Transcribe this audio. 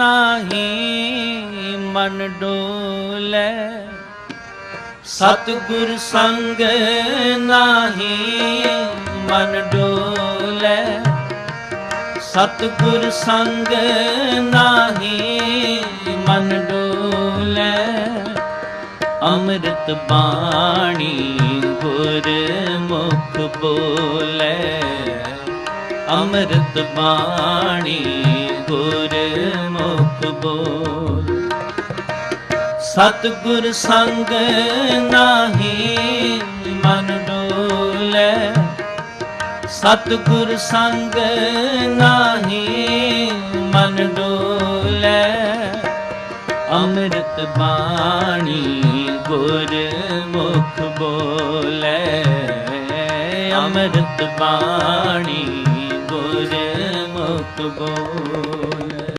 ਨਾਹੀ ਮਨ ਡੋਲੇ। ਸਤਿਗੁਰ ਸੰਗ ਨਾਹੀ ਮਨ ਡੋਲੇ। ਸਤਿਗੁਰ ਸੰਗ ਨਾਹੀ ਮਨ ਡੋਲੇ। ਅੰਮ੍ਰਿਤ ਬਾਣੀ ਗੁਰ ਮੁਖ ਬੋਲੇ। ਅੰਮ੍ਰਿਤ ਬਾਣੀ ਬੋਲ ਸਤਿਗੁਰ ਸੰਗ ਨਾਹੀ ਮਨ ਡੋਲੇ। ਸਤਿਗੁਰ ਸੰਗ ਨਾਹੀ ਮਨ ਡੋਲੇ। ਅੰਮ੍ਰਿਤ ਬਾਣੀ ਗੁਰ ਮੁਖ ਬੋਲੇ। ਅੰਮ੍ਰਿਤ ਬਾਣੀ ਗੁਰ ਮੁਖ ਬੋਲੇ।